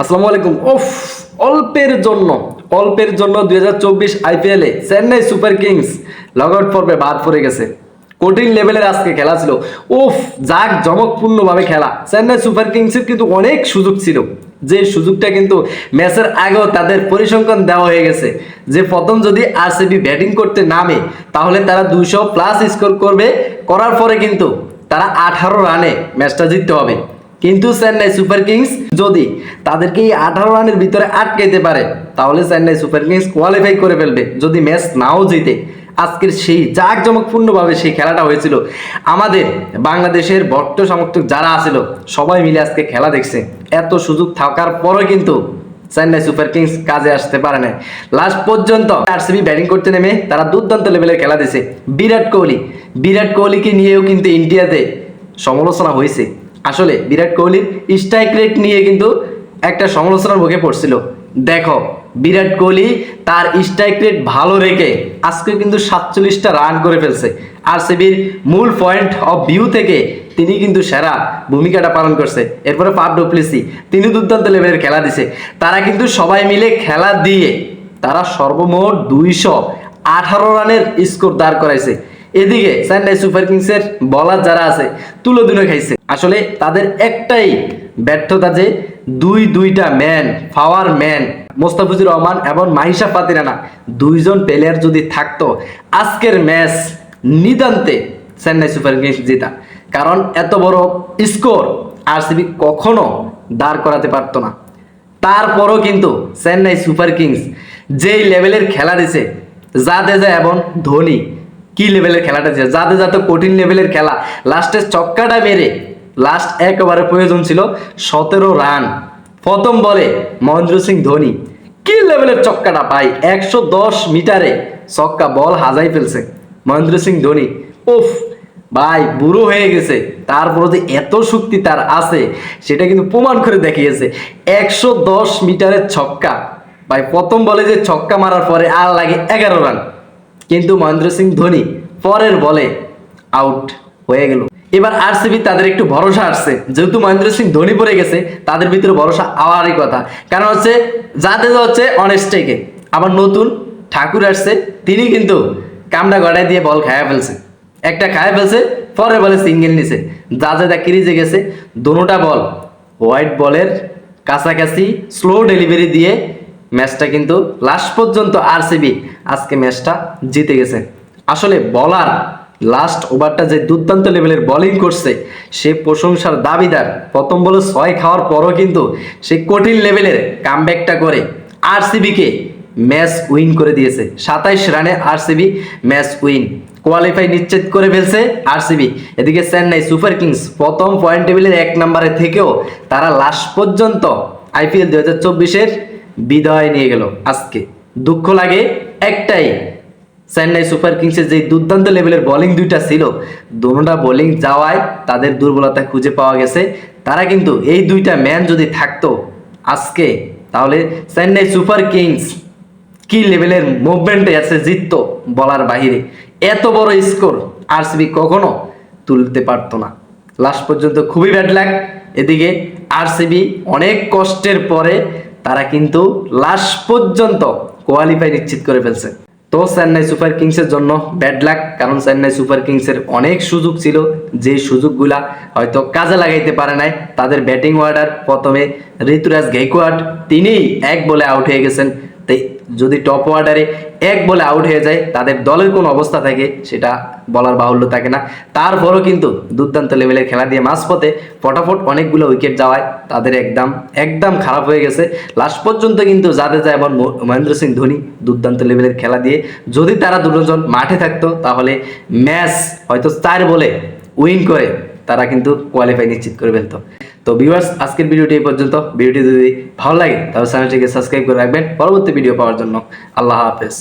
আসসালামু আলাইকুম। ওফ অল্পের জন্য অল্পের জন্য দুই হাজার চব্বিশ আইপিএলে Chennai super kings log out পর্বে বাদ পড়ে গেছে। কঠিন লেভেলের আজকে খেলা ছিল। উফ, জাক জমকপূর্ণভাবে খেলা। চেন্নাই সুপার কিংসের কিন্তু অনেক সুযোগ ছিল। যে সুযোগটা কিন্তু ম্যাচের আগেও তাদের পরিসংখ্যান দেওয়া হয়ে গেছে। যে প্রথম যদি আরসিবি ব্যাটিং করতে নামে, তাহলে তারা দুইশো প্লাস স্কোর করবে। করার পরে কিন্তু তারা আঠারো রানে ম্যাচটা জিততে হবে। কিন্তু চেন্নাই সুপার কিংস যদি তাদেরকে এই আঠারো রানের ভিতরে আটকাইতে পারে, তাহলে চেন্নাই সুপার কিংস কোয়ালিফাই করে ফেলবে। যদি ম্যাচ নাও জিতে, আজকের সেই জাঁকজমকপূর্ণভাবে সেই খেলাটা হয়েছিল। আমাদের বাংলাদেশের ভক্ত সমর্থক যারা আছিল, সবাই মিলে আজকে খেলা দেখছে। এত সুযোগ থাকার পরও কিন্তু চেন্নাই সুপার কিংস কাজে আসতে পারে না লাস্ট পর্যন্ত আরসিবি ব্যাটিং করতে নেমে তারা দুর্দান্ত লেভেলের খেলা দিছে বিরাট কোহলি, বিরাট কোহলিকে নিয়েও কিন্তু ইন্ডিয়াতে সমালোচনা হয়েছে। আসলে বিরাট কোহলির স্ট্রাইক রেট নিয়ে কিন্তু একটা সমালোচনার মুখে পড়ছিল। দেখো, বিরাট কোহলি তার স্ট্রাইক রেট ভালো রেখে আজকে কিন্তু সাতচল্লিশটা রান করে ফেলছে। আর সিবির মূল পয়েন্ট অফ ভিউ থেকে তিনি কিন্তু সেরা ভূমিকাটা পালন করছে। এরপরে পাপ ডুপ্লিসি তিনি দুর্দান্ত লেভেলের খেলা দিছে। তারা কিন্তু সবাই মিলে খেলা দিয়ে তারা সর্বমোট দুইশো আঠারো রানের স্কোর দাঁড় করাইছে। এদিকে চেন্নাই সুপার কিংসের বলার যারা আছে তুলো দুনো খাইছে। আসলে তাদের একটাই ব্যর্থতা যে দুই দুইটা man power man Mustafizur Rahman এবং মাহিশা পাতিরানা দুইজন প্লেয়ার যদি থাকতো, আজকের ম্যাচ নিদান্তে চেন্নাই সুপার কিংস জেতা। কারণ এত বড় স্কোর আরসিবি কখনো দাঁড় করাতে পারতো না। তারপরও কিন্তু চেন্নাই সুপার কিংস যেই লেভেলের খেলা দিছে, জাদেজা এবং ধোনি কি লেভেলের খেলাটা ছিল? যাতে যাতে কঠিন লেভেলের খেলা। লাস্টে চক্কাটা মেরে লাস্ট একেবারে প্রয়োজন ছিল সতেরো রান। প্রথম বলে মহেন্দ্র সিং ধোনি। কি লেভেলের চক্কাটা পাই একশো দশ মিটারে চক্কা বল হাজাই ফেলছে মহেন্দ্র সিং ধোনি। উফ, ভাই, বুড়ো হয়ে গেছে। তারপরে যে এত শক্তি তার আছে, সেটা কিন্তু প্রমাণ করে দেখিয়েছে। একশো দশ মিটারের ছক্কা। ভাই, প্রথম বলে যে ছক্কা মারার পরে আর লাগে এগারো রান। কিন্তু মহেন্দ্র সিং ধোনি পরের বলে আউট হয়ে গেল। এবার আরসিবি তাদের একটু ভরসা আসছে। যেহেতু মহেন্দ্র সিং ধোনি পড়ে গেছে, তাদের ভিতরে ভরসা আওয়ারই কথা। কারণ হচ্ছে যাতে হচ্ছে অনেস্টেকে আবার নতুন ঠাকুর আসছে, তিনি কিন্তু কামটা গড়াই দিয়ে বল খায়া ফেলছে। একটা খায়া ফেলছে পরে বলে সিঙ্গেল নিছে। যা যা ক্রিজে গেছে দোনোটা বল হোয়াইট বলের কাছাকাছি স্লো ডেলিভারি দিয়ে ম্যাচটা কিন্তু লাস্ট পর্যন্ত আরসিবি আজকে ম্যাচটা জিতে গেছে। আসলে বলার লাস্ট ওভারটা যে দুর্দান্ত লেভেলের বোলিং করছে, সে প্রশংসার দাবিদার। প্রথম বলে ছয় খাওয়ার পরও কিন্তু সে কঠিন লেভেলের কামব্যাকটা করে আরসিবিকে ম্যাচ উইন করে দিয়েছে। সাতাইশ রানে আরসিবি ম্যাচ উইন। কোয়ালিফাই নিশ্চিত করে ফেলছে আরসিবি। এদিকে চেন্নাই সুপার কিংস প্রথম পয়েন্ট টেবিলের এক নম্বরে থেকেও তারা লাস্ট পর্যন্ত আইপিএল দু হাজার চব্বিশের বিদায় নিয়ে গেল আজকে। দুঃখ লাগে একটাই, চেন্নাই সুপার কিংসের যে দুর্দান্ত লেভেলের বোলিং দুইটা ছিল, দুটা বোলিং যাওয়ায় তাদের দুর্বলতা খুঁজে পাওয়া গেছে। তারা কিন্তু এই দুইটা ম্যান যদি থাকতো আজকে, তাহলে চেন্নাই সুপার কিংস কি লেভেলের মুভমেন্টে আছে জিততো বলার বাহিরে। এত বড় স্কোর আরসিবি কখনো তুলতে পারতো না। লাস্ট পর্যন্ত খুবই ব্যাড লাগ এদিকে আরসিবি অনেক কষ্টের পরে তারা কিন্তু লাস্ট পর্যন্ত কোয়ালিফাই নিশ্চিত করে ফেলছে। তো চেন্নাই সুপার কিংসের জন্য ব্যাড লাক, কারণ চেন্নাই সুপার কিংসের অনেক সুযোগ ছিল, যে সুযোগগুলা হয়তো কাজে লাগাইতে পারে নাই। তাদের ব্যাটিং অর্ডার প্রথমে ঋতুরাজ গেইকোয়াড তিনি এক বলে আউট হয়ে গেছেন। তাই যদি টপ অর্ডারে এক বলে আউট হয়ে যায়, তাদের দলের কোন অবস্থা থাকে সেটা বলার বাহুল্য থাকে না। তারপরও কিন্তু দুর্দান্ত লেভেলের খেলা দিয়ে মাঝপথে ফটাফট অনেকগুলো উইকেট যাওয়ায় তাদের একদম একদম খারাপ হয়ে গেছে। লাস্ট পর্যন্ত কিন্তু জাদেজা এবং মহেন্দ্র সিং ধোনি দুর্দান্ত লেভেলের খেলা দিয়ে যদি তারা দুজন মাঠে থাকতো, তাহলে ম্যাচ হয়তো চার বলে উইন করে তারা কিন্তু কোয়ালিফাই নিশ্চিত করে ফেলতো। তো ভিউয়ার্স আজকের ভিডিওটি এই পর্যন্ত। ভিডিওটি যদি ভালো লাগে, তাহলে চ্যানেলটিকে সাবস্ক্রাইব করে রাখবেন। পরবর্তী ভিডিও পাওয়ার জন্য। আল্লাহ হাফেজ।